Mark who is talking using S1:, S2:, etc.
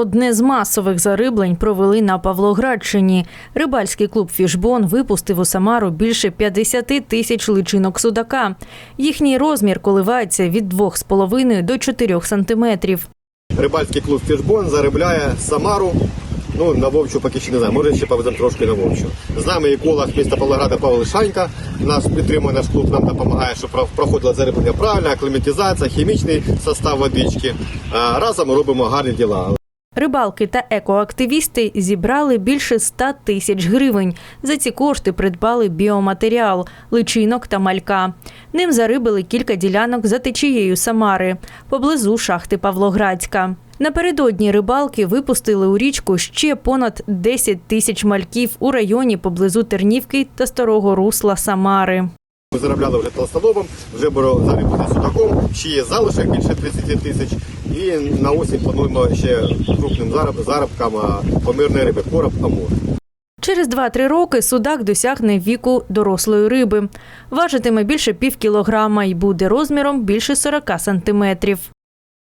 S1: Одне з масових зариблень провели на Павлоградщині. Рибальський клуб Фішбон випустив у Самару більше 50 тисяч личинок судака. Їхній розмір коливається від 2,5 до 4 сантиметрів.
S2: Рибальський клуб Фішбон заробляє Самару. Ну, на Вовчу поки ще не знаю, може ще повеземо трошки на Вовчу. З нами еколог міста Павлограда Павло Шанька. Нас підтримує наш клуб, нам допомагає, щоб про- проходило зариблення правильно, акліматизація, хімічний состав водички. Разом робимо гарні діла.
S1: Рибалки та екоактивісти зібрали більше 100 тисяч гривень. За ці кошти придбали біоматеріал, личинок та малька. Ним зарибили кілька ділянок за течією Самари, поблизу шахти Павлоградська. Напередодні рибалки випустили у річку ще понад 10 тисяч мальків у районі поблизу Тернівки та старого русла Самари.
S2: Ми заробляли вже толстолобом, вже було зароблено судаком, ще є залишок більше 30 тисяч. І на осінь плануємо ще крупним заробкам помірної риби, короб, амур.
S1: Через 2-3 роки судак досягне віку дорослої риби. Важитиме більше пів кілограма і буде розміром більше 40 сантиметрів.